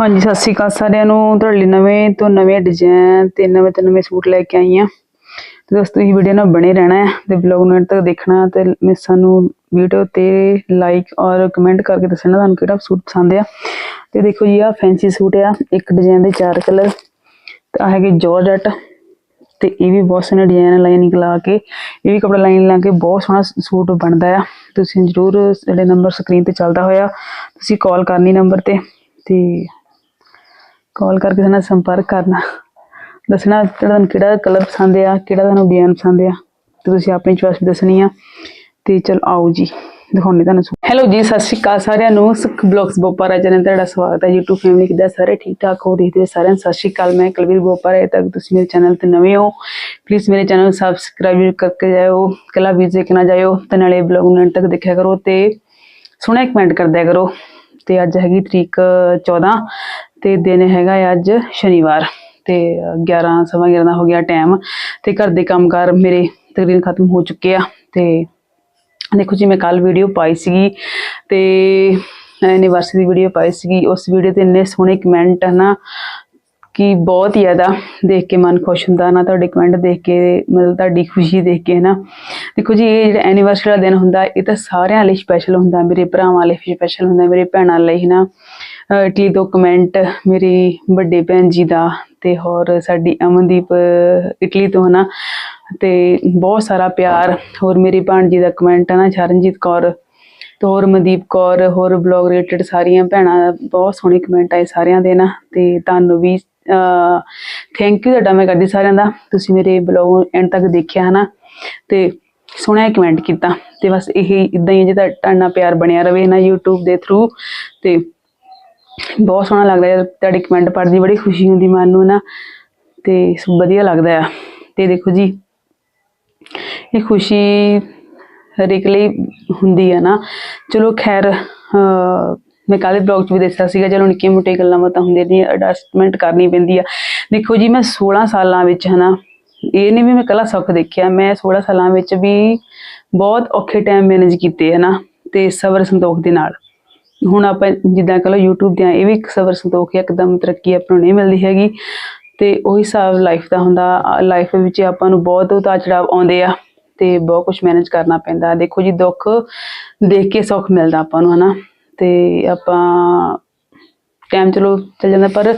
ਹਾਂਜੀ, ਸਤਿ ਸ਼੍ਰੀ ਅਕਾਲ ਸਾਰਿਆਂ ਨੂੰ। ਤੁਹਾਡੇ ਲਈ ਨਵੇਂ ਤੋਂ ਨਵੇਂ ਡਿਜ਼ਾਈਨ ਤੇ ਨਵੇਂ ਤੋਂ ਨਵੇਂ ਸੂਟ ਲੈ ਕੇ ਆਈ ਹਾਂ। ਤੇ ਦੋਸਤੋ, ਇਹ ਵੀਡੀਓ ਨਾਲ ਬਣੇ ਰਹਿਣਾ ਹੈ ਤੇ ਬਲੌਗ ਨੂੰ ਅੰਤ ਤੱਕ ਦੇਖਣਾ ਤੇ ਮੈਂ ਸਾਨੂੰ ਵੀਡੀਓ ਤੇ ਲਾਈਕ ਔਰ ਕਮੈਂਟ ਕਰਕੇ ਦੱਸਣਾ ਤੁਹਾਨੂੰ ਕਿਹੜਾ ਸੂਟ ਪਸੰਦ ਆ। ਤੇ ਦੇਖੋ ਜੀ ਆ ਫੈਂਸੀ ਸੂਟ ਆ। ਇੱਕ ਡਿਜ਼ਾਈਨ ਦੇ ਚਾਰ ਕਲਰ ਤੇ ਆ ਹੈਗੇ ਜਾਰਜਟ ਤੇ ਇਹ ਵੀ ਬਹੁਤ ਸੋਹਣਾ ਡਿਜ਼ਾਈਨ ਲਾਈਨਿੰਗ ਲਾ ਕੇ। ਇਹ ਵੀ ਕਪੜਾ ਲਾਈਨ ਲਾ ਕੇ ਬਹੁਤ ਸੋਹਣਾ ਸੂਟ ਬਣਦਾ ਆ। ਤੁਸੀਂ ਜਰੂਰ ਜਿਹੜੇ ਨੰਬਰ ਸਕਰੀਨ ਤੇ ਚੱਲਦਾ ਹੋਇਆ, ਤੁਸੀਂ ਕਾਲ ਕਰਨੀ ਨੰਬਰ ਤੇ ਤੇ ਕਾਲ ਕਰਕੇ ਸਾਡੇ ਸੰਪਰਕ ਕਰਨਾ। ਦੱਸਣਾ ਤੁਹਾਨੂੰ ਕਿਹੜਾ ਕਲਰ ਪਸੰਦ ਆ, ਕਿਹੜਾ ਤੁਹਾਨੂੰ ਡਿਜ਼ਾਈਨ ਪਸੰਦ ਆ। ਤੇ ਤੁਸੀਂ ਆਪਣੀ ਚੋਇਸ ਦੱਸਣੀ ਆ। ਤੇ ਚਲ ਆਓ ਜੀ, ਦਿਖਾਉਂਦੇ ਤੁਹਾਨੂੰ ਹੈਲੋ ਜੀ, ਸਤਿ ਸ਼੍ਰੀ ਅਕਾਲ ਸਾਰਿਆਂ ਨੂੰ। ਸੁਖ ਬਲੌਗਸ ਬੋਪਾਰਾ ਚੈਨਲ ਤੁਹਾਡਾ ਸਵਾਗਤ ਹੈ YouTube ਫੈਮਿਲੀ ਕਿੱਦਾਂ ਸਾਰੇ ਠੀਕ ਠਾਕ ਹੋ? ਦੇਖਦੇ ਸਾਰਿਆਂ ਨੂੰ ਸਤਿ ਸ਼੍ਰੀ ਅਕਾਲ। ਮੈਂ ਕਲਵੀਰ ਬੋਪਾਰਾ ਹੈ ਤੱਕ ਤੁਸੀਂ ਮੇਰੇ ਚੈਨਲ ਤੇ ਨਵੇਂ ਹੋ। ਪਲੀਜ਼ ਮੇਰੇ ਚੈਨਲ ਨੂੰ ਸਬਸਕ੍ਰਾਈਬ ਕਰਕੇ ਜਾਇਓ। ਕਲਾ ਵੀਡੀਓ ਦੇਖਣਾ ਜਾਇਓ ਤੇ ਨਾਲੇ ਬਲੌਗ ਨੂੰ ਅੰਤ ਤੱਕ ਦੇਖਿਆ ਕਰੋ ਤੇ ਸੋਹਣਾ ਕਮੈਂਟ ਕਰਦਿਆ ਕਰੋ। ਤੇ ਅੱਜ ਹੈਗੀ ਤਰੀਕ 14 ਤੇ ਦਿਨ ਹੈਗਾ ਅੱਜ ਸ਼ਨੀਵਾਰ ਤੇ 11 ਸਵਾ 11 ਦਾ ਹੋ ਗਿਆ ਟਾਈਮ ਤੇ ਘਰ ਦੇ ਕੰਮਕਾਰ ਮੇਰੇ ਤਕਰੀਬਨ ਖਤਮ ਹੋ ਚੁੱਕੇ ਆ ਤੇ ਦੇਖੋ ਜੀ ਮੈਂ ਕੱਲ ਵੀਡੀਓ ਪਾਈ ਸੀਗੀ ਤੇ ਐਨੀਵਰਸਰੀ ਦੀ ਵੀਡੀਓ ਪਾਈ ਸੀਗੀ। ਉਸ ਵੀਡੀਓ ਤੇ ਇੰਨੇ ਸੋਹਣੇ ਕਮੈਂਟ ਹਨਾ ਕਿ ਬਹੁਤ ਹੀ ਜ਼ਿਆਦਾ ਦੇਖ ਕੇ ਮਨ ਖੁਸ਼ ਹੁੰਦਾ ਨਾ ਤੁਹਾਡੇ ਕਮੈਂਟ ਦੇਖ ਕੇ, ਮਤਲਬ ਤੁਹਾਡੀ ਖੁਸ਼ੀ ਦੇਖ ਕੇ, ਹਨਾ। ਦੇਖੋ ਜੀ, ਇਹ ਜਿਹੜਾ ਐਨੀਵਰਸਰੀ ਦਾ ਦਿਨ ਹੁੰਦਾ, ਇਹ ਤਾਂ ਸਾਰਿਆਂ ਲਈ ਸਪੈਸ਼ਲ ਹੁੰਦਾ, ਮੇਰੇ ਭਰਾਵਾਂ ਲਈ ਸਪੈਸ਼ਲ ਹੁੰਦਾ, ਮੇਰੇ ਭੈਣਾਂ ਲਈ, ਹਨਾ। ਅਹ ਇਟਲੀ ਤੋਂ ਕਮੈਂਟ ਮੇਰੀ ਵੱਡੇ ਭੈਣ ਜੀ ਦਾ ਤੇ ਹੋਰ ਸਾਡੀ ਅਮਨਦੀਪ ਇਟਲੀ ਤੋਂ ਹਨਾ, ਤੇ ਬਹੁਤ ਸਾਰਾ ਪਿਆਰ। ਹੋਰ ਮੇਰੀ ਭਾਣਜੀ ਦਾ ਕਮੈਂਟ ਹੈ ਨਾ ਚਰਨਜੀਤ ਕੌਰ, ਤੇ ਹੋਰ ਮਨਦੀਪ ਕੌਰ, ਹੋਰ ਬਲੌਗ ਰਿਲੇਟਡ ਸਾਰੀਆਂ ਭੈਣਾਂ ਬਹੁਤ ਸੋਹਣੇ ਕਮੈਂਟ ਆਏ ਸਾਰਿਆਂ ਦੇ ਨਾ, ਤੇ ਤੁਹਾਨੂੰ ਵੀ ਥੈਂਕ ਯੂ ਤੁਹਾਡਾ ਮੈਂ ਕਰਦੀ ਸਾਰਿਆਂ ਦਾ। ਤੁਸੀਂ ਮੇਰੇ ਬਲੌਗ ਐਂਡ ਤੱਕ ਦੇਖਿਆ ਹਨਾ, ਤੇ ਸੋਹਣਾ ਕਮੈਂਟ ਕੀਤਾ। ਤੇ ਬਸ ਇਹ, ਇਦਾਂ ਹੀ ਜੇ, ਤੁਹਾਡਾ ਪਿਆਰ ਬਣਿਆ ਰਵੇ ਨਾ YouTube ਦੇ ਥਰੂ ਤੇ ਬਹੁਤ ਸੋਹਣਾ ਲੱਗਦਾ ਹੈ। ਤੁਹਾਡੇ ਕਮੈਂਟ ਪੜ੍ਹਦੀ ਬੜੀ ਖੁਸ਼ੀ ਹੁੰਦੀ ਮਨ ਨੂੰ ਨਾ ਤੇ ਵਧੀਆ ਲੱਗਦਾ ਆ ਤੇ ਦੇਖੋ ਜੀ, ਇਹ ਖੁਸ਼ੀ ਹਰੇਕ ਲਈ ਹੁੰਦੀ ਹੈ ਨਾ। ਚਲੋ ਖੈਰ ਮੈਂ ਕੱਲ੍ਹ ਦੇ ਬਲੌਗ 'ਚ ਵੀ ਦੱਸਿਆ ਸੀਗਾ, ਚਲੋ ਨਿੱਕੀਆਂ ਮੋਟੀਆਂ ਗੱਲਾਂ ਬਾਤਾਂ ਹੁੰਦੀਆਂ ਨੇ ਐਡਜਸਟਮੈਂਟ ਕਰਨੀ ਪੈਂਦੀ ਆ। ਦੇਖੋ ਜੀ, ਮੈਂ 16 ਸਾਲਾਂ ਵਿੱਚ, ਹਨਾ, ਇਹ ਨਹੀਂ ਵੀ ਮੈਂ ਕੱਲਾ ਸੁੱਖ ਦੇਖਿਆ, ਮੈਂ 16 ਸਾਲਾਂ ਵਿੱਚ ਵੀ ਬਹੁਤ ਔਖੇ ਟਾਈਮ ਮੈਨੇਜ ਕੀਤੇ, ਹਨਾ? ਤੇ ਸਬਰ ਸੰਤੋਖ ਦੇ ਨਾਲ। ਹੁਣ ਆਪਾਂ ਜਿੱਦਾਂ ਕਹ ਲਓ YouTube ਤੇ ਆ, ਇਹ ਵੀ ਇੱਕ ਸਬਰ ਸੰਤੋਖ ਇੱਕਦਮ ਤਰੱਕੀ ਆਪਾਂ ਨੂੰ ਨਹੀਂ ਮਿਲਦੀ ਹੈਗੀ। ਤੇ ਉਹੀ ਹਿਸਾਬ ਲਾਈਫ ਦਾ ਹੁੰਦਾ ਲਾਈਫ ਵਿੱਚ ਆਪਾਂ ਨੂੰ ਬਹੁਤ ਉਤਾਰ ਚੜਾਵ ਆਉਂਦੇ ਆ ਤੇ ਬਹੁਤ ਕੁਝ ਮੈਨੇਜ ਕਰਨਾ ਪੈਂਦਾ। ਦੇਖੋ ਜੀ ਦੁੱਖ ਦੇਖ ਕੇ ਸੁੱਖ ਮਿਲਦਾ ਆਪਾਂ ਨੂੰ ਹਨਾ? ਤੇ ਆਪਾਂ ਟਾਈਮ ਚਲੋ ਚੱਲ ਜਾਂਦਾ ਪਰ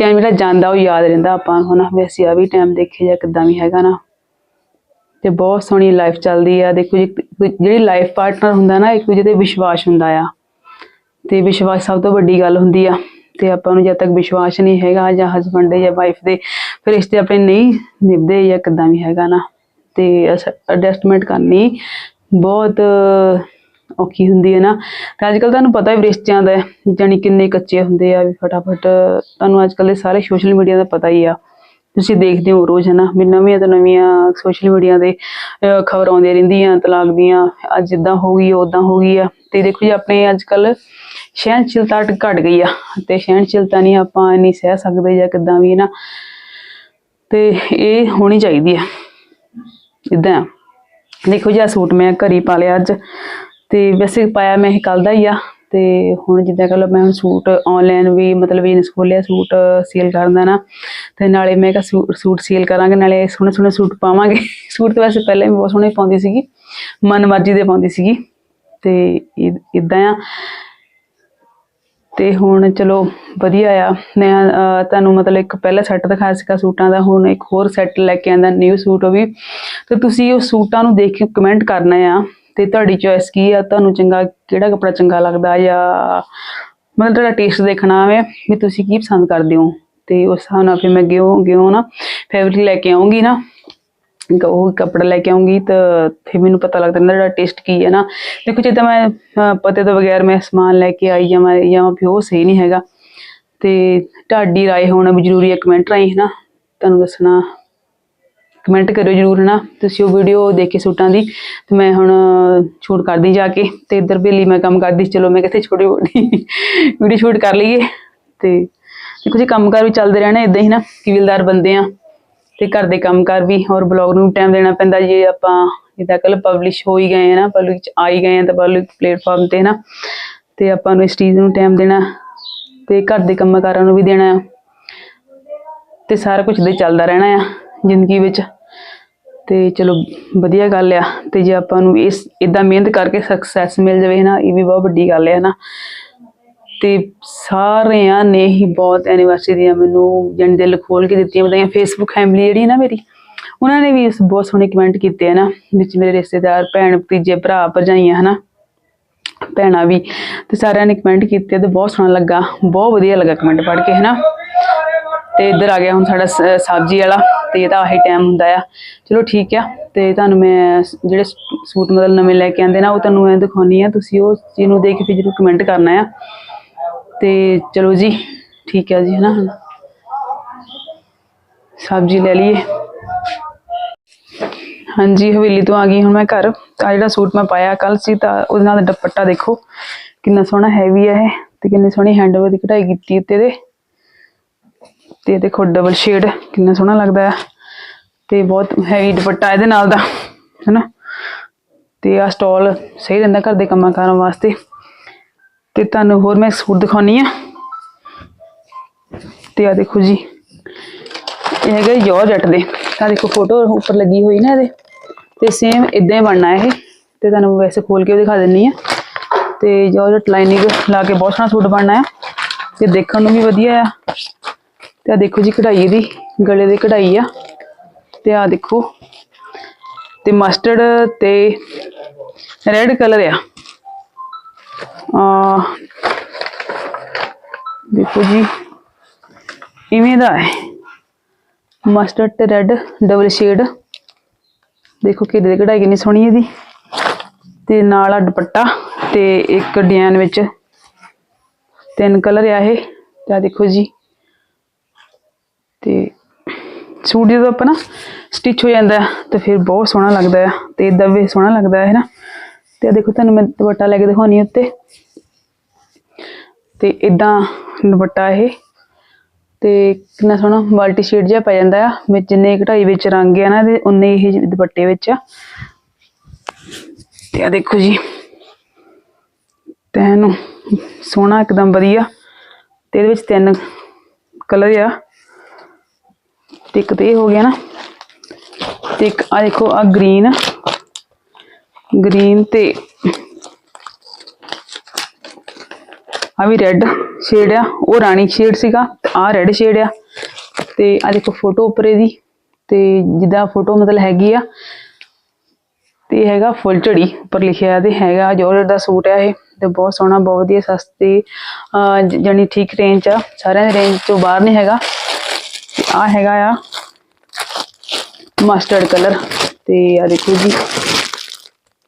ਟਾਈਮ ਜਿਹੜਾ ਜਾਂਦਾ ਉਹ ਯਾਦ ਰਹਿੰਦਾ ਆਪਾਂ ਨੂੰ ਹਨਾ? ਵੀ ਅਸੀਂ ਆ ਵੀ ਟਾਈਮ ਦੇਖੇ ਜਾਂ ਕਿੱਦਾਂ ਵੀ ਹੈਗਾ ਨਾ। ਤੇ ਬਹੁਤ ਸੋਹਣੀ ਲਾਈਫ ਚੱਲਦੀ ਆ। ਦੇਖੋ ਜੀ ਜਿਹੜੀ ਲਾਈਫ ਪਾਰਟਨਰ ਹੁੰਦਾ ਨਾ ਇੱਕ ਦੂਜੇ ਤੇ ਵਿਸ਼ਵਾਸ ਹੁੰਦਾ ਆ। ਤੇ ਵਿਸ਼ਵਾਸ ਸਭ ਤੋਂ ਵੱਡੀ ਗੱਲ ਹੁੰਦੀ ਆ, ਤੇ ਆਪਾਂ ਨੂੰ ਜਦ ਤੱਕ ਵਿਸ਼ਵਾਸ ਨਹੀਂ ਹੈਗਾ ਜਾਂ ਹਸਬੰਡ ਦੇ ਜਾਂ ਵਾਈਫ ਦੇ, ਫਿਰ ਰਿਸ਼ਤੇ ਆਪਣੇ ਨਹੀਂ ਨਿਭਦੇ ਜਾਂ ਕਿੱਦਾਂ ਵੀ ਹੈਗਾ ਨਾ। ਤੇ ਐਡਜਸਟਮੈਂਟ ਕਰਨੀ ਬਹੁਤ ਔਖੀ ਹੁੰਦੀ ਹੈ ਨਾ। ਤੇ ਅੱਜ ਕੱਲ ਤੁਹਾਨੂੰ ਪਤਾ ਹੈ ਵੀ ਰਿਸ਼ਤਿਆਂ ਦਾ ਜਾਨੀ ਕਿੰਨੇ ਕੱਚੇ ਹੁੰਦੇ ਆ ਵੀ ਫਟਾਫਟ, ਤੁਹਾਨੂੰ ਅੱਜ ਕੱਲ ਦੇ ਸਾਰੇ ਸੋਸ਼ਲ ਮੀਡੀਆ ਦਾ ਪਤਾ ਹੀ ਆ। ਤੁਸੀਂ ਦੇਖਦੇ ਹੋ ਰੋਜ਼, ਹਨਾ, ਵੀ ਨਵੀਆਂ ਤੋਂ ਨਵੀਆਂ ਸੋਸ਼ਲ ਮੀਡੀਆ ਦੇ ਖਬਰ ਆਉਂਦੀਆਂ ਰਹਿੰਦੀਆਂ, ਤਲਾਕ ਦੀਆਂ, ਅੱਜ ਇਦਾਂ ਹੋ ਗਈ ਉਦਾਂ ਹੋ ਗਈ ਆ। ਤੇ ਦੇਖੋ ਜੀ, ਆਪਣੇ ਅੱਜ ਕੱਲ ਸਹਿਣਸ਼ੀਲਤਾ ਘਟ ਗਈ ਆ ਤੇ ਸਹਿਣਸ਼ੀਲਤਾ ਨਹੀਂ ਆਪਾਂ ਇੰਨੀ ਸਹਿ ਸਕਦੇ ਜਾਂ ਕਿਦਾਂ ਵੀ ਨਾ, ਤੇ ਇਹ ਹੋਣੀ ਚਾਹੀਦੀ ਆ। ਇਦਾਂ ਦੇਖੋ ਜੀ ਆ ਸੂਟ ਮੈਂ ਘਰੀ ਪਾ ਲਿਆ ਅੱਜ ਤੇ ਵੈਸੇ ਪਾਇਆ ਮੈਂ ਇਹ ਕੱਲ ਦਾ ਹੀ ਆ ਤੇ ਹੁਣ ਜਿੱਦਾਂ ਕਹ ਲਓ ਮੈਂ ਹੁਣ ਸੂਟ ਆਨਲਾਈਨ ਵੀ ਮਤਲਬ ਬਿਜ਼ਨਸ ਖੋਲਿਆ ਸੂਟ ਸੇਲ ਕਰਨ ਦਾ ਨਾ, ਤੇ ਨਾਲੇ ਮੈਂ ਕਿਹਾ ਸੂ- ਸੂਟ ਸੇਲ ਕਰਾਂਗੇ, ਨਾਲੇ ਸੋਹਣੇ ਸੋਹਣੇ ਸੂਟ ਪਾਵਾਂਗੇ। ਸੂਟ ਤਾਂ ਵੈਸੇ ਪਹਿਲਾਂ ਵੀ ਬਹੁਤ ਸੋਹਣੇ ਪਾਉਂਦੀ ਸੀਗੀ ਮਨ ਮਰਜ਼ੀ ਦੇ ਪਾਉਂਦੀ ਸੀਗੀ ਤੇ ਇਦਾਂ ਆ। ਤੇ ਹੁਣ ਚਲੋ ਵਧੀਆ ਆ। ਮੈਂ ਤੁਹਾਨੂੰ ਮਤਲਬ ਇੱਕ ਪਹਿਲਾ ਸੈੱਟ ਦਿਖਾਇਆ ਸੀਗਾ ਸੂਟਾਂ ਦਾ, ਹੁਣ ਇੱਕ ਹੋਰ ਸੈੱਟ ਲੈ ਕੇ ਆਂਦਾ ਨਿਊ ਸੂਟ ਉਹ ਵੀ। ਤੇ ਤੁਸੀਂ ਉਹ ਸੂਟਾਂ ਨੂੰ ਦੇਖ ਕੇ ਕਮੈਂਟ ਕਰਨਾ ਆ ਤੇ ਤੁਹਾਡੀ ਚੋਇਸ ਕੀ ਆ? ਤੁਹਾਨੂੰ ਚੰਗਾ, ਕਿਹੜਾ ਕੱਪੜਾ ਚੰਗਾ ਲੱਗਦਾ ਜਾਂ ਮਤਲਬ ਤੁਹਾਡਾ ਟੇਸਟ ਦੇਖਣਾ ਆਵੇ ਵੀ ਤੁਸੀਂ ਕੀ ਪਸੰਦ ਕਰਦੇ ਹੋ? ਤੇ ਉਸ ਹਿਸਾਬ ਨਾਲ ਫਿਰ ਮੈਂ ਗਿਓ ਗਿਓ ਨਾ ਫੈਬਰਿਕ ਲੈ ਕੇ ਆਉਂਗੀ ਨਾ। ਉਹ ਕਪੜਾ ਲੈ ਕੇ ਆਉਂਗੀ ਤਾਂ ਫਿਰ ਮੈਨੂੰ ਪਤਾ ਲੱਗਦਾ ਇਹਨਾਂ ਦਾ ਟੇਸਟ ਕੀ ਹੈ ਨਾ। ਦੇਖੋ ਜੇ ਤਾਂ ਮੈਂ ਪਤੇ ਤੋਂ ਬਗੈਰ ਮੈਂ ਸਮਾਨ ਲੈ ਕੇ ਆਈ ਜਾਂ ਮੈਂ, ਜਾਂ ਫਿਰ ਉਹ ਸਹੀ ਨਹੀਂ ਹੈਗਾ। ਤੇ ਤੁਹਾਡੀ ਰਾਏ ਹੋਣਾ ਵੀ ਜ਼ਰੂਰੀ ਹੈ ਕਮੈਂਟ ਰਾਈ ਹੈ ਨਾ ਤੁਹਾਨੂੰ ਦੱਸਣਾ ਕਮੈਂਟ ਕਰਿਓ ਜਰੂਰ ਹੈ ਨਾ ਤੁਸੀਂ ਉਹ ਵੀਡੀਓ ਦੇਖ ਕੇ ਸੂਟਾਂ ਦੀ। ਤੇ ਮੈਂ ਹੁਣ ਛੂਟ ਕਰਦੀ ਜਾ ਕੇ ਤੇ ਇੱਧਰ ਬੇਲੀ ਮੈਂ ਕੰਮ ਕਰਦੀ ਚਲੋ ਮੈਂ ਕਿਤੇ ਛੋਟੀ ਮੋਟੀ ਵੀਡੀਓ ਸ਼ੂਟ ਕਰ ਲਈਏ। ਤੇ ਦੇਖੋ ਜੀ, ਕੰਮਕਾਰ ਵੀ ਚੱਲਦੇ ਰਹਿਣਾ ਇਦਾਂ ਹੀ ਨਾ ਕਿਵਿਲਦਾਰ ਬੰਦੇ ਆ। ਤੇ ਘਰ ਦੇ ਕੰਮਕਾਰ ਵੀ ਔਰ ਬਲੌਗ ਨੂੰ ਟਾਈਮ ਦੇਣਾ ਪੈਂਦਾ ਜੇ ਆਪਾਂ ਜਿੱਦਾਂ ਕੱਲ ਪਬਲਿਸ਼ ਹੋ ਹੀ ਗਏ ਆ ਨਾ ਪਬਲਿਕ ਚ ਆ ਹੀ ਗਏ ਆ ਤਾਂ ਪਬਲਿਕ ਪਲੇਟਫਾਰਮ ਤੇ ਨਾ ਤੇ ਆਪਾਂ ਨੂੰ ਇਸ ਚੀਜ਼ ਨੂੰ ਟਾਈਮ ਦੇਣਾ ਤੇ ਘਰ ਦੇ ਕੰਮਾਂ ਕਾਰਾਂ ਨੂੰ ਵੀ ਦੇਣਾ ਆ, ਤੇ ਸਾਰਾ ਕੁਝ ਦੇ ਚੱਲਦਾ ਰਹਿਣਾ ਆ ਜ਼ਿੰਦਗੀ ਵਿੱਚ। ਤੇ ਚਲੋ ਵਧੀਆ ਗੱਲ ਆ, ਤੇ ਜੇ ਆਪਾਂ ਨੂੰ ਇਸ, ਇਦਾਂ ਮਿਹਨਤ ਕਰਕੇ ਸਕਸੈਸ ਮਿਲ ਜਾਵੇ ਨਾ ਇਹ ਵੀ ਬਹੁਤ ਵੱਡੀ ਗੱਲ ਹੈ ਨਾ ਤੇ ਸਾਰਿਆਂ ਨੇ ਹੀ ਬਹੁਤ ਐਨੀਵਰਸਰੀ ਦੀਆਂ ਮੈਨੂੰ ਜਾਣੀ ਦਿਲ ਖੋਲ ਕੇ ਦਿੱਤੀਆਂ ਵਧਾਈਆਂ ਫੇਸਬੁੱਕ ਫੈਮਿਲੀ ਜਿਹੜੀ ਨਾ ਮੇਰੀ, ਉਹਨਾਂ ਨੇ ਵੀ ਬਹੁਤ ਸੋਹਣੇ ਕਮੈਂਟ ਕੀਤੇ ਆ ਨਾ, ਵਿੱਚ ਮੇਰੇ ਰਿਸ਼ਤੇਦਾਰ, ਭੈਣ, ਭਤੀਜੇ, ਭਰਾ, ਭਰਜਾਈਆਂ, ਹਨਾ, ਭੈਣਾਂ ਵੀ, ਤੇ ਸਾਰਿਆਂ ਨੇ ਕਮੈਂਟ ਕੀਤੇ ਤੇ ਬਹੁਤ ਸੋਹਣਾ ਲੱਗਾ, ਬਹੁਤ ਵਧੀਆ ਲੱਗਾ ਕਮੈਂਟ ਪੜ੍ਹ ਕੇ, ਹਨਾ। ਤੇ ਇੱਧਰ ਆ ਗਿਆ ਹੁਣ ਸਾਡਾ ਸ- ਸਬਜ਼ੀ ਵਾਲਾ, ਤੇ ਇਹਦਾ ਆਹੀ ਟਾਈਮ ਹੁੰਦਾ ਆ। ਚਲੋ ਠੀਕ ਆ, ਤੇ ਤੁਹਾਨੂੰ ਮੈਂ ਜਿਹੜੇ ਸੂਟ ਮਤਲਬ ਨਵੇਂ ਲੈ ਕੇ ਆਂਦੇ ਨਾ, ਉਹ ਤੁਹਾਨੂੰ ਮੈਂ ਦਿਖਾਉਣੀ ਆ, ਤੁਸੀਂ ਉਹ ਚੀਜ਼ ਨੂੰ ਦੇਖ ਕੇ ਫਿਰ ਜ਼ਰੂਰ ਕਮੈਂਟ ਕਰਨਾ ਆ। ਤੇ ਚਲੋ ਜੀ, ਠੀਕ ਆ ਜੀ, ਹਨਾ? ਹੁਣ ਸਬਜ਼ੀ ਲੈ ਲਈਏ। ਹਾਂਜੀ, ਹਵੇਲੀ ਤੋਂ ਆ ਗਈ ਹੁਣ ਮੈਂ ਘਰ। ਆ ਜਿਹੜਾ ਸੂਟ ਮੈਂ ਪਾਇਆ ਕੱਲ ਸੀ ਤਾਂ ਉਹਦੇ ਨਾਲ ਦੁਪੱਟਾ ਦੇਖੋ। ਕਿੰਨਾ ਸੋਹਣਾ ਹੈਵੀ ਹੈ ਇਹ ਤੇ ਕਿੰਨੀ ਸੋਹਣੀ ਹੈਂਡਵਰਕ ਦੀ ਕਢਾਈ ਕੀਤੀ ਉੱਤੇ ਦੇ। ਤੇ ਦੇਖੋ ਡਬਲ ਸ਼ੇਡ ਕਿੰਨਾ ਸੋਹਣਾ ਲੱਗਦਾ ਆ। ਤੇ ਬਹੁਤ ਹੈਵੀ ਦੁਪੱਟਾ ਇਹਦੇ ਨਾਲ ਦਾ, ਹੈਨਾ? ਤੇ ਆ ਸਟਾਲ ਸਹੀ ਰਹਿੰਦਾ ਘਰ ਦੇ ਕੰਮਾਂ ਕਾਰਾਂ ਵਾਸਤੇ। ਤੇ ਤੁਹਾਨੂੰ ਹੋਰ ਮੈਂ ਸੂਟ ਦਿਖਾਉਣੀ ਆ। ਤੇ ਆ ਦੇਖੋ ਜੀ, ਇਹ ਹੈਗਾ ਜੋਰਜਟ ਦੇ। ਤਾਂ ਦੇਖੋ ਫੋਟੋ ਉੱਪਰ ਲੱਗੀ ਹੋਈ ਨਾ ਇਹਦੇ। ਤੇ ਸੇਮ ਇਦਾਂ ਹੀ ਬਣਨਾ ਇਹ। ਤੇ ਤੁਹਾਨੂੰ ਵੈਸੇ ਖੋਲ ਕੇ ਵੀ ਦਿਖਾ ਦਿੰਨੀ ਆ। ਤੇ ਜੋਰਜਟ ਲਾਈਨਿੰਗ ਲਾ ਕੇ ਬਹੁਤ ਸੋਹਣਾ ਸੂਟ ਬਣਨਾ ਆ। ਤੇ ਦੇਖਣ ਨੂੰ ਵੀ ਵਧੀਆ ਆ। ਤੇ ਆ ਦੇਖੋ ਜੀ ਕਢਾਈ ਇਹਦੀ, ਗਲੇ ਦੀ ਕਢਾਈ ਆ। ਤੇ ਆ ਦੇਖੋ, ਤੇ ਮਸਟਰਡ ਤੇ ਰੈੱਡ ਕਲਰ ਆ। ਆ ਦੇਖੋ ਜੀ, ਇਵੇਂ ਦਾ ਹੈ। ਮਸਟਰਡ ਤੇ ਰੈੱਡ ਡਬਲ ਸ਼ੇਡ ਦੇਖੋ ਕਿਹਦੇ ਦੀ ਕਢਾਈ ਕਿੰਨੀ ਸੋਹਣੀ ਇਹਦੀ। ਤੇ ਨਾਲ ਆ ਦੁਪੱਟਾ ਤੇ ਇੱਕ ਡਿਜ਼ਾਈਨ ਵਿੱਚ ਤਿੰਨ ਕਲਰ ਆ ਇਹ। ਤੇ ਆ ਦੇਖੋ ਜੀ, ਤੇ ਸੂਟ ਜਦੋਂ ਆਪਾਂ ਨਾ ਸਟਿਚ ਹੋ ਜਾਂਦਾ ਹੈ, ਤੇ ਫਿਰ ਬਹੁਤ ਸੋਹਣਾ ਲੱਗਦਾ ਹੈ। ਤੇ ਇਦਾਂ ਵੀ ਸੋਹਣਾ ਲੱਗਦਾ ਹੈ ਨਾ। ਤੇ ਆ ਦੇਖੋ ਤੁਹਾਨੂੰ ਮੈਂ ਦੁਪੱਟਾ ਲੈ ਕੇ ਦਿਖਾਉਣੀ ਉੱਤੇ। ਤੇ ਇਦਾਂ ਦੁਪੱਟਾ ਇਹ। ਤੇ ਕਿੰਨਾ ਸੋਹਣਾ ਮਲਟੀ ਸ਼ੇਡ ਜਿਹਾ ਪੈ ਜਾਂਦਾ ਆ, ਵਿੱਚ ਜਿੰਨੇ ਕਢਾਈ ਵਿੱਚ ਰੰਗ ਆ ਨਾ, ਤੇ ਉਨੇ ਇਹ ਦੁਪੱਟੇ ਵਿੱਚ ਆ। ਤੇ ਆ ਦੇਖੋ ਜੀ, ਤੈਨੂੰ ਸੋਹਣਾ ਇੱਕਦਮ ਵਧੀਆ। ਤੇ ਇਹਦੇ ਵਿੱਚ ਤਿੰਨ ਕਲਰ ਆ। ਤੇ ਇੱਕ ਤੇ ਇਹ ਹੋ ਗਿਆ ਨਾ, ਤੇ ਇੱਕ ਆ ਦੇਖੋ ਆ ਗ੍ਰੀਨ। ਗ੍ਰੀਨ ਤੇ ਆ ਵੀ ਰੈੱਡ ਸ਼ੇਡ ਆ। ਉਹ ਰਾਣੀ ਸ਼ੇਡ ਸੀਗਾ ਤੇ ਆ ਰੈੱਡ ਸ਼ੇਡ ਆ। ਤੇ ਆ ਦੇਖੋ ਫੋਟੋ ਉੱਪਰ ਇਹਦੀ ਤੇ ਜਿੱਦਾਂ ਫੋਟੋ ਮਤਲਬ ਹੈਗੀ ਆ। ਤੇ ਇਹ ਹੈਗਾ ਫੁੱਲ ਝੜੀ, ਉੱਪਰ ਲਿਖਿਆ ਤੇ ਹੈਗਾ ਜੋਰਜਟ ਦਾ ਸੂਟ ਆ ਇਹ। ਤੇ ਬਹੁਤ ਸੋਹਣਾ, ਬਹੁਤ ਵਧੀਆ, ਸਸਤੇ ਅਹ ਜਾਣੀ ਠੀਕ ਰੇਂਜ ਆ। ਸਾਰਿਆਂ ਦੀ ਰੇਂਜ ਤੋਂ ਬਾਹਰ ਨਹੀਂ ਹੈਗਾ। ਤੇ ਆ ਹੈਗਾ ਆ ਮਸਟਰਡ ਕਲਰ ਤੇ ਆ ਦੇਖੋ ਜੀ।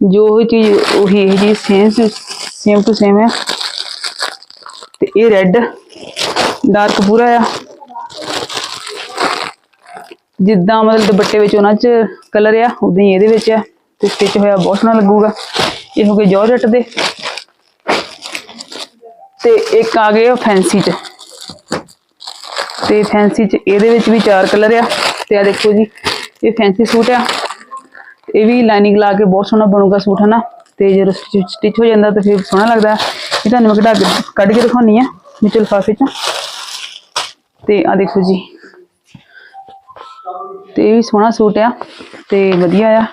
ਜੋ ਹੀ ਚੀਜ਼ ਉਹੀ ਇਹ ਜੀ ਸੇਮ ਸੇਮ ਟੂ ਸੇਮ ਹੈ ਤੇ ਇਹ ਰੈੱਡ ਡਾਰਕ ਪੂਰਾ ਆ। ਜਿੱਦਾਂ ਮਤਲਬ ਦੁਪੱਟੇ ਵਿੱਚ ਉਹਨਾਂ 'ਚ ਕਲਰ ਆ ਉਦਾਂ ਹੀ ਇਹਦੇ ਵਿੱਚ ਆ। ਤੇ ਸਟਿਚ ਹੋਇਆ ਬਹੁਤ ਸੋਹਣਾ ਲੱਗੂਗਾ। ਇਹ ਹੋ ਗਏ ਜੋਰਜਟ ਦੇ। ਤੇ ਇੱਕ ਆ ਗਏ ਫੈਂਸੀ 'ਚ। ਤੇ ਫੈਂਸੀ 'ਚ ਇਹਦੇ ਵਿੱਚ ਵੀ ਚਾਰ ਕਲਰ ਆ। ਤੇ ਆ ਦੇਖੋ ਜੀ, ਇਹ ਫੈਂਸੀ ਸੂਟ ਆ। ਇਹ ਵੀ ਲਾਈਨਿੰਗ ਲਾ ਕੇ ਬਹੁਤ ਸੋਹਣਾ ਬਣੂਗਾ ਸੂਟ, ਹਨਾ? ਤੇ ਜਦੋਂ ਸਟਿਚ ਹੋ ਜਾਂਦਾ ਤਾਂ ਫਿਰ ਸੋਹਣਾ ਲੱਗਦਾ। ਇਹ ਤੁਹਾਨੂੰ ਮੈਂ ਕਢਾ ਕੇ ਕੱਢ ਕੇ ਦਿਖਾਉਣੀ ਆ ਵਿੱਚ ਲਿਫਾਫੇ 'ਚ। ਤੇ ਆ ਦੇਖੋ ਜੀ। ਤੇ ਇਹ ਵੀ ਸੋਹਣਾ ਸੂਟ ਆ ਤੇ ਵਧੀਆ ਆ।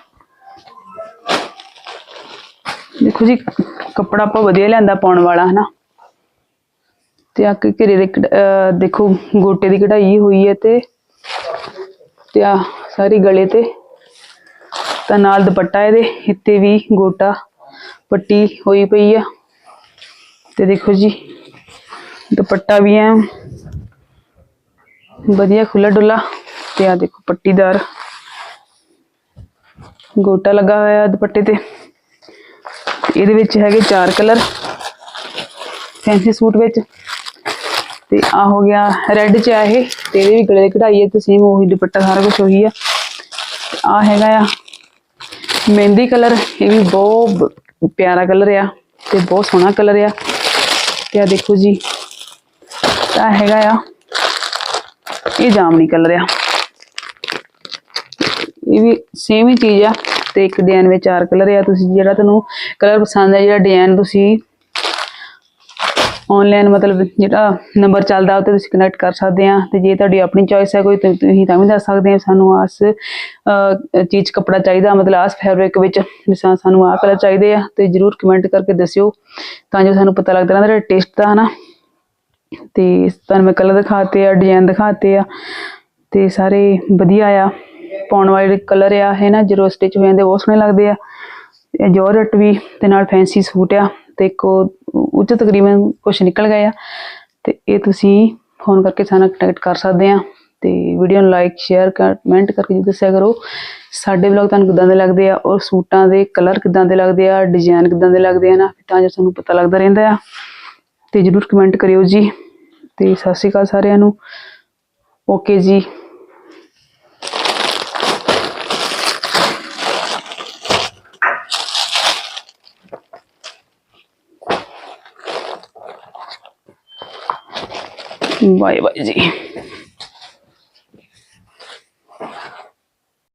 ਦੇਖੋ ਜੀ, ਕੱਪੜਾ ਆਪਾਂ ਵਧੀਆ ਲਿਆਂਦਾ ਪਾਉਣ ਵਾਲਾ, ਹਨਾ? ਤੇ ਆ ਕਿ ਘੇਰੇ ਦੇ ਦੇਖੋ, ਗੋਟੇ ਦੀ ਕਢਾਈ ਹੋਈ ਹੈ ਤੇ ਤੇ ਆ ਸਾਰੀ ਗਲੇ ਤੇ। ਤਾਂ ਨਾਲ ਦੁਪੱਟਾ ਇਹਦੇ, ਇੱਥੇ ਵੀ ਗੋਟਾ ਪੱਟੀ ਹੋਈ ਪਈ ਆ। ਤੇ ਦੇਖੋ ਜੀ, ਦੁਪੱਟਾ ਵੀ ਐ। ਵਧੀਆ ਖੁੱਲਾ ਡੁੱਲਾ ਤੇ ਆ ਦੇਖੋ ਪੱਟੀਦਾਰ। ਗੋਟਾ ਲੱਗਾ ਹੋਇਆ ਦੁਪੱਟੇ ਤੇ। ਇਹਦੇ ਵਿੱਚ ਹੈਗੇ ਚਾਰ ਕਲਰ ਫੈਂਸੀ ਸੂਟ ਵਿੱਚ। ਤੇ ਆ ਹੋ ਗਿਆ ਰੈੱਡ ਚ ਆ ਇਹ, ਤੇ ਇਹਦੇ ਵੀ ਗਲੇ ਦੀ ਕਢਾਈ ਹੈ ਤੇ ਸੇਮ ਉਹੀ ਦੁਪੱਟਾ ਸਾਰਾ ਕੁਝ ਉਹੀ ਆ। ਆ ਹੈਗਾ ਆ ਮਹਿੰਦੀ ਕਲਰ, ਇਹ ਵੀ ਬਹੁਤ ਪਿਆਰਾ ਕਲਰ ਆ ਤੇ ਬਹੁਤ ਸੋਹਣਾ ਕਲਰ ਆ। ਤੇ ਆ ਦੇਖੋ ਜੀ ਆ ਹੈਗਾ ਆ, ਇਹ ਜਾਮਨੀ ਕਲਰ ਆ। ਇਹ ਵੀ ਸੇਮ ਹੀ ਚੀਜ਼ ਆ ਤੇ ਇੱਕ ਡਿਜ਼ਾਈਨ ਵਿੱਚ ਚਾਰ ਕਲਰ ਆ। ਤੁਸੀਂ ਜਿਹੜਾ ਤੁਹਾਨੂੰ ਕਲਰ ਪਸੰਦ ਆ, ਜਿਹੜਾ ਡਿਜ਼ਾਈਨ ਤੁਸੀਂ ਆਨਲਾਈਨ ਮਤਲਬ ਜਿਹੜਾ ਨੰਬਰ ਚੱਲਦਾ ਉਹ ਤੇ ਤੁਸੀਂ ਕਨੈਕਟ ਕਰ ਸਕਦੇ ਆ ਤੇ ਜੇ ਤੁਹਾਡੀ ਆਪਣੀ ਚੋਇਸ ਹੈ ਕੋਈ ਤਾਂ ਤੁਸੀਂ ਤਾਂ ਵੀ ਦੱਸ ਸਕਦੇ ਆ ਸਾਨੂੰ ਆਸ ਅਹ, ਚੀਜ਼ ਕੱਪੜਾ ਚਾਹੀਦਾ ਮਤਲਬ ਆਸ ਫੈਬਰਿਕ ਵਿੱਚ ਜਿਸ ਸਾਨੂੰ ਆਹ ਕਲਰ ਚਾਹੀਦੇ ਆ ਤੇ ਜਰੂਰ ਕਮੈਂਟ ਕਰਕੇ ਦੱਸਿਓ ਤਾਂ ਜੋ ਸਾਨੂੰ ਪਤਾ ਲੱਗਦਾ ਰਹਿੰਦਾ ਟੇਸਟ ਦਾ ਹਨਾ? ਤੇ ਤੁਹਾਨੂੰ ਮੈਂ ਕਲਰ ਦਿਖਾਤੇ ਆ ਡਿਜ਼ਾਈਨ ਦਿਖਾਤੇ ਆ ਤੇ ਸਾਰੇ ਵਧੀਆ ਆ ਪਾਉਣ ਵਾਲੇ ਕਲਰ ਆ ਹੈ ਨਾ ਜਦੋਂ ਸਟਿਚ ਹੋ ਜਾਂਦੇ ਬਹੁਤ ਸੋਹਣੇ ਲੱਗਦੇ ਆ। ਇਹ ਜੋਰਜੱਟ ਵੀ ਤੇ ਨਾਲ ਫੈਂਸੀ ਸੂਟ ਆ। ਤੇ ਇੱਕ ਉਹ ਉੱਚ ਤਕਰੀਬਨ ਕੁਝ ਨਿਕਲ ਗਏ ਆ। ਤੇ ਇਹ ਤੁਸੀਂ ਫੋਨ ਕਰਕੇ ਸਾਨੂੰ ਕੰਟੈਕਟ ਕਰ ਸਕਦੇ ਆ ਤੇ ਵੀਡੀਓ ਨੂੰ ਲਾਈਕ ਸ਼ੇਅਰ ਕਮੈਂਟ ਕਰਕੇ ਦੱਸਿਆ ਕਰੋ। ਸਾਡੇ ਵਲੌਗ ਤੁਹਾਨੂੰ ਕਿਦਾਂ ਦੇ ਲੱਗਦੇ ਆ ਔਰ ਸੂਟਾਂ ਦੇ ਕਲਰ ਕਿਦਾਂ ਦੇ ਲੱਗਦੇ ਆ ਡਿਜ਼ਾਈਨ ਕਿਦਾਂ ਦੇ ਲੱਗਦੇ ਆ ਨਾ ਤਾਂ ਜੋ ਸਾਨੂੰ ਪਤਾ ਲੱਗਦਾ ਰਹਿੰਦਾ ਆ। ਤੇ ਜਰੂਰ ਕਮੈਂਟ ਕਰਿਓ ਜੀ। ਤੇ ਸਤਿ ਸ਼੍ਰੀ ਅਕਾਲ ਸਾਰਿਆਂ ਨੂੰ। ਓਕੇ ਜੀ। ਬਾਏ ਬਾਏ ਜੀ